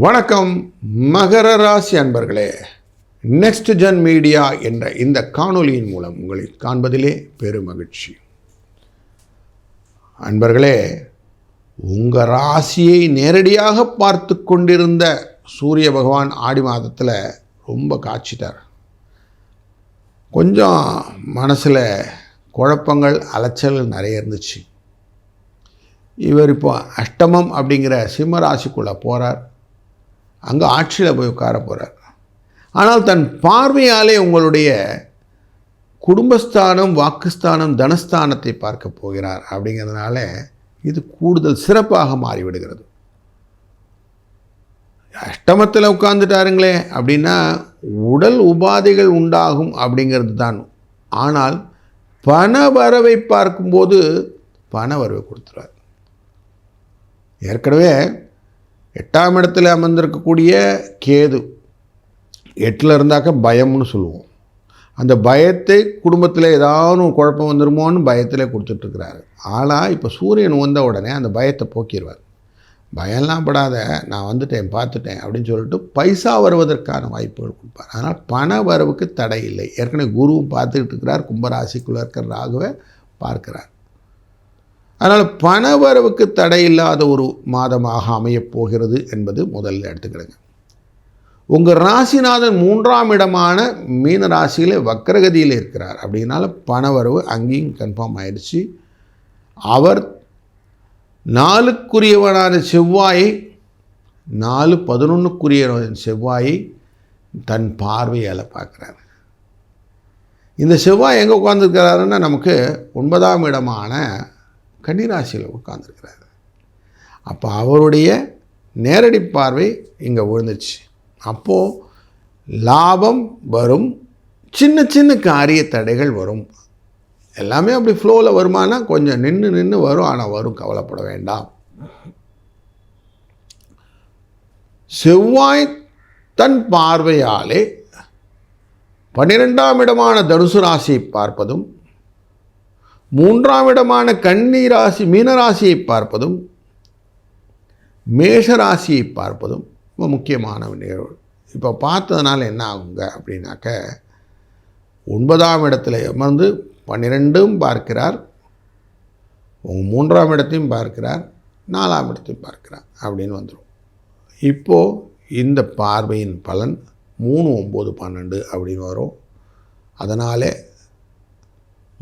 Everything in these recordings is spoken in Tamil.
வணக்கம் மகர ராசி அன்பர்களே. நெக்ஸ்ட் ஜென் மீடியா என்ற இந்த காணொலியின் மூலம் உங்களை காண்பதிலே பெருமகிழ்ச்சி. அன்பர்களே உங்கள் ராசியை நேரடியாக பார்த்து கொண்டிருந்த சூரிய பகவான் ஆடி மாதத்தில் ரொம்ப காய்ச்சிட்டார் கொஞ்சம் மனசில் குழப்பங்கள் அலைச்சல் நிறைய இருந்துச்சு. இவர் இப்போ அஷ்டமம் அப்படிங்கிற சிம்ம ராசிக்குள்ளே போகிறார் அங்கே ஆட்சியில் போய் உட்கார போகிறார் ஆனால் தன் பார்வையாலே உங்களுடைய குடும்பஸ்தானம் வாக்குஸ்தானம் தனஸ்தானத்தை பார்க்க போகிறார். அப்படிங்கிறதுனால இது கூடுதல் சிறப்பாக மாறிவிடுகிறது. அஷ்டமத்தில் உட்கார்ந்துட்டாருங்களே அப்படின்னா உடல் உபாதைகள் உண்டாகும் அப்படிங்கிறது தான். ஆனால் பண வரவை பார்க்கும்போது பண வரவை கொடுத்துருவார். ஏற்கனவே எட்டாம் இடத்துல அமர்ந்திருக்கக்கூடிய கேது. எட்டில் இருந்தாக்க பயம்னு சொல்லுவோம். அந்த பயத்தை குடும்பத்தில் ஏதாவது குழப்பம் வந்துருமோன்னு பயத்தில் கொடுத்துட்ருக்கிறாரு. ஆனால் இப்போ சூரியன் வந்த உடனே அந்த பயத்தை போக்கிடுவார் பயம்லாம் படாத நான் வந்துட்டேன் பார்த்துட்டேன் அப்படின்னு சொல்லிட்டு பைசா வருவதற்கான வாய்ப்புகள் கொடுப்பார். அதனால் பண வரவுக்கு தடை இல்லை. ஏற்கனவே குருவும் பார்த்துக்கிட்டு இருக்கிறார். கும்பராசிக்குள்ளே இருக்கிற ராகுவை பார்க்கிறார். அதனால் பண வரவுக்கு தடை இல்லாத ஒரு மாதமாக அமையப்போகிறது என்பது முதல்ல எடுத்துக்கிடுங்க. உங்கள் ராசிநாதன் மூன்றாம் இடமான மீன ராசியில் வக்கரகதியில் இருக்கிறார். அப்படின்னால பணவரவு அங்கேயும் கன்ஃபார்ம் ஆயிடுச்சு. அவர் நாலுக்குரியவனான செவ்வாயை நாலு பதினொன்றுக்குரியவன் செவ்வாயை தன் பார்வையால் பார்க்குறாரு. இந்த செவ்வாய் எங்கே உட்காந்துருக்கிறாருன்னா நமக்கு ஒன்பதாம் இடமான கன்னிராசியில் உட்காந்துருக்கிறாரு அப்போ அவருடைய நேரடி பார்வை இங்கே விழுந்துச்சு அப்போது லாபம் வரும் சின்ன சின்ன காரிய தடைகள் வரும். எல்லாமே அப்படி ஃப்ளோவில் வருமானா கொஞ்சம் நின்று நின்று வரும் ஆனால் வரும் கவலைப்பட வேண்டாம். செவ்வாய் தன் பார்வையாலே பன்னிரெண்டாம் இடமான தனுசு ராசியை பார்ப்பதும் மூன்றாம் இடமான கன்னி ராசி மீனராசியை பார்ப்பதும் மேஷராசியை பார்ப்பதும் ரொம்ப முக்கியமான நிகழ்வு. இப்போ பார்த்ததுனால என்ன ஆகுங்க அப்படின்னாக்க ஒன்பதாம் இடத்துல அமர்ந்து பன்னிரெண்டும் பார்க்கிறார். உங்கள் மூன்றாம் இடத்தையும் பார்க்கிறார். நாலாம் இடத்தையும் பார்க்கிறார் அப்படின்னு வந்துடும் இப்போது இந்த பார்வையின் பலன் மூணு ஒம்பது பன்னெண்டு அப்படின்னு வரும். அதனால்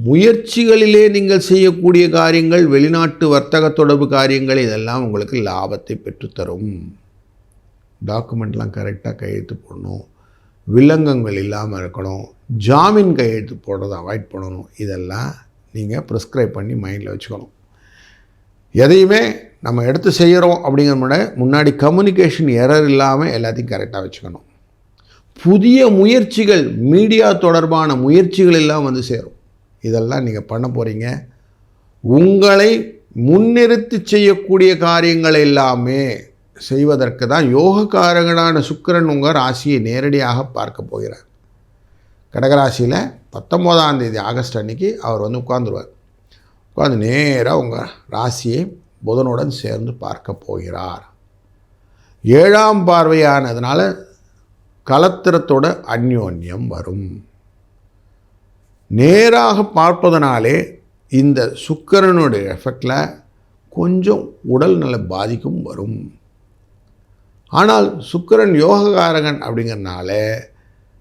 முயற்சிகளிலே நீங்கள் செய்யக்கூடிய காரியங்கள் வெளிநாட்டு வர்த்தக தொடர்பு காரியங்கள் இதெல்லாம் உங்களுக்கு லாபத்தை பெற்றுத்தரும். டாக்குமெண்ட்லாம் கரெக்டாக கையெழுத்து போடணும். வில்லங்கங்கள் இல்லாமல் இருக்கணும். ஜாமீன் கையெழுத்து போடுறதை அவாய்ட் பண்ணணும். இதெல்லாம் நீங்கள் ப்ரிஸ்கிரைப் பண்ணி மைண்டில் வச்சுக்கணும். எதையுமே நம்ம எடுத்து செய்கிறோம் அப்படிங்கிற முன்னாடி முன்னாடி கம்யூனிகேஷன் எரர் இல்லாமல் எல்லாத்தையும் கரெக்டாக வச்சுக்கணும். புதிய முயற்சிகள் மீடியா தொடர்பான முயற்சிகள் எல்லாம் வந்து சேரும். இதெல்லாம் நீங்கள் பண்ண போகிறீங்க உங்களை முன்னிறுத்தி செய்யக்கூடிய காரியங்கள் எல்லாமே செய்வதற்கு தான் யோகக்காரகனான சுக்கிரன் உங்கள் ராசியை நேரடியாக பார்க்க போகிறார். கடகராசியில் பத்தொம்போதாம் தேதி ஆகஸ்ட் அன்னைக்கு அவர் வந்து உட்காந்துருவார் உட்காந்து நேராக உங்கள் ராசியை புதனுடன் சேர்ந்து பார்க்க போகிறார். ஏழாம் பார்வையானதுனால கலத்திரத்தோட அந்யோன்யம் வரும். நேராக பார்ப்பதனாலே இந்த சுக்கரனுடைய எஃபெக்டில் கொஞ்சம் உடல் நல பாதிக்கும் வரும். ஆனால் சுக்கிரன் யோககாரகன் அப்படிங்கிறனால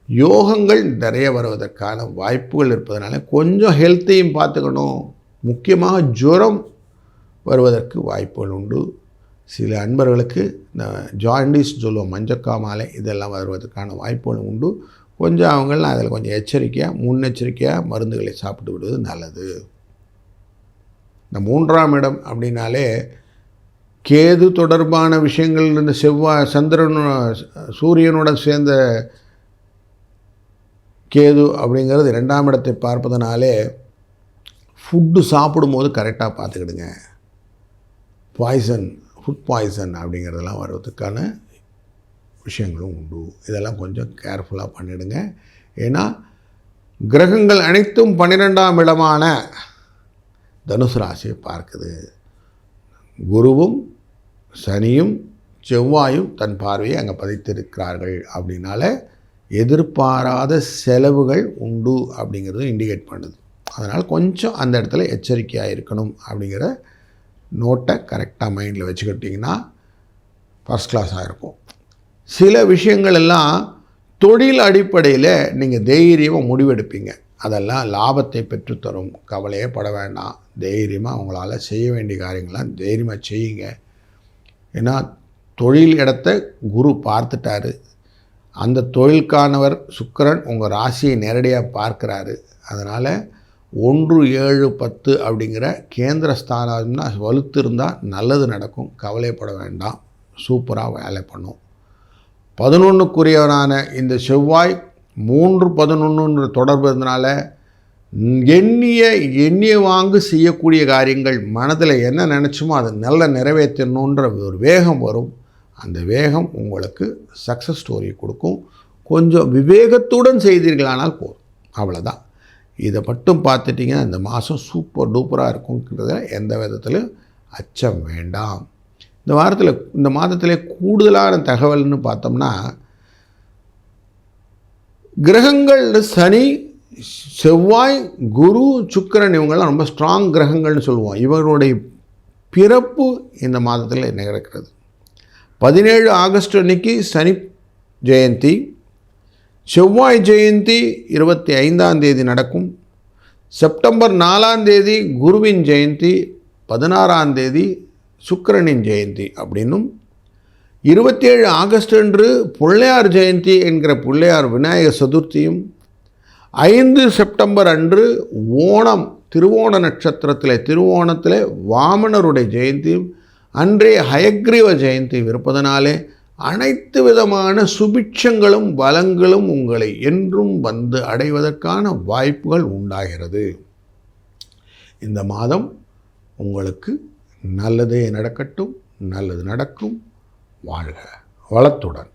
யோகங்கள் நிறைய வருவதற்கான வாய்ப்புகள் இருப்பதனால கொஞ்சம் ஹெல்த்தையும் பார்த்துக்கணும். முக்கியமாக ஜுரம் வருவதற்கு வாய்ப்புகள் உண்டு. சில அன்பர்களுக்கு இந்த ஜாயிண்டிஸ் சொல்லுவோம் மஞ்சக்காமாலை இதெல்லாம் வருவதற்கான வாய்ப்புகள் உண்டு. கொஞ்சம் அவங்களாம் அதில் கொஞ்சம் எச்சரிக்கையாக முன்னெச்சரிக்கையாக மருந்துகளை சாப்பிட்டு விடுவது நல்லது. இந்த மூன்றாம் இடம் அப்படின்னாலே கேது தொடர்பான விஷயங்கள் இந்த செவ்வாய் சந்திரனு சூரியனுடன் சேர்ந்த கேது அப்படிங்கிறது ரெண்டாம் இடத்தை பார்ப்பதனாலே ஃபுட்டு சாப்பிடும்போது கரெக்டாக பார்த்துக்கிடுங்க. பாய்சன் ஃபுட் பாய்சன் அப்படிங்கிறதெல்லாம் வர்றதுக்கான விஷயங்களும் உண்டு. இதெல்லாம் கொஞ்சம் கேர்ஃபுல்லாக பண்ணிடுங்க. ஏன்னா கிரகங்கள் அனைத்தும் பன்னிரெண்டாம் இடமான தனுசு ராசியை பார்க்குது. குருவும் சனியும் செவ்வாயும் தன் பார்வையை அங்கே பதித்திருக்கிறார்கள் அப்படின்னால எதிர்பாராத செலவுகள் உண்டு அப்படிங்கிறது இண்டிகேட் பண்ணுது. அதனால் கொஞ்சம் அந்த இடத்துல எச்சரிக்கையாக இருக்கணும் அப்படிங்கிற நோட்டை கரெக்டாக மைண்டில் வச்சுக்கிட்டிங்கன்னா ஃபஸ்ட் கிளாஸாக இருக்கும். சில விஷயங்கள் எல்லாம் தொழில் அடிப்படையில் நீங்கள் தைரியமாக முடிவெடுப்பீங்க. அதெல்லாம் லாபத்தை பெற்றுத்தரும் கவலையே பட வேண்டாம். தைரியமாக அவங்களால செய்ய வேண்டிய காரியங்கள்லாம் தைரியமாக செய்யுங்க. ஏன்னா தொழில் இடத்த குரு பார்த்துட்டாரு. அந்த தொழிலுக்கானவர் சுக்கரன் உங்கள் ராசியை நேரடியாக பார்க்குறாரு. அதனால் ஒன்று ஏழு பத்து அப்படிங்கிற கேந்திர ஸ்தானம்னா வலுத்து இருந்தால் நல்லது நடக்கும். கவலைப்பட வேண்டாம். சூப்பராக வேலை பண்ணும். பதினொன்றுக்குரியவனான இந்த செவ்வாய் மூன்று பதினொன்றுன்ற தொடர்பு இருந்தனால எண்ணிய எண்ணிய வாங்கு செய்யக்கூடிய காரியங்கள் மனதில் என்ன நினச்சோமோ அதை நல்ல நிறைவேற்றணுன்ற ஒரு வேகம் வரும். அந்த வேகம் உங்களுக்கு சக்ஸஸ் ஸ்டோரி கொடுக்கும். கொஞ்சம் விவேகத்துடன் செய்தீர்களானால் போதும். அவ்வளோதான் இதை மட்டும் பார்த்துட்டிங்கன்னா இந்த மாதம் சூப்பர் டூப்பராக இருக்குங்கிறத எந்த விதத்திலும் அச்சம் வேண்டாம். இந்த வாரத்தில் இந்த மாதத்திலே கூடுதலான தகவல்னு பார்த்தோம்னா கிரகங்கள் சனி செவ்வாய் குரு சுக்கிரன் இவங்கெல்லாம் ரொம்ப ஸ்ட்ராங் கிரகங்கள்னு சொல்லுவோம். இவர்களுடைய பிறப்பு இந்த மாதத்தில் நடக்கிறது பதினேழு ஆகஸ்ட் அன்னைக்கு சனி ஜெயந்தி செவ்வாய் ஜெயந்தி இருபத்தி ஐந்தாம் தேதி நடக்கும். செப்டம்பர் நாலாம் தேதி குருவின் ஜெயந்தி பதினாறாம் தேதி சுக்கரனின் ஜெயந்தி அப்படின்னும் இருபத்தேழு ஆகஸ்ட் அன்று பிள்ளையார் ஜெயந்தி என்கிற பிள்ளையார் விநாயகர் சதுர்த்தியும் ஐந்து செப்டம்பர் அன்று ஓணம் திருவோண நட்சத்திரத்தில் திருவோணத்தில் வாமனருடைய ஜெயந்தியும் அன்றே ஹயக்ரீவ ஜெயந்தியும் இருப்பதனாலே அனைத்து விதமான சுபிட்சங்களும் வளங்களும் உங்களை என்றும் வந்து அடைவதற்கான வாய்ப்புகள் உண்டாகிறது. இந்த மாதம் உங்களுக்கு நல்லதே நடக்கட்டும் நல்லது நடக்கும். வாழ்க வளத்துடன்.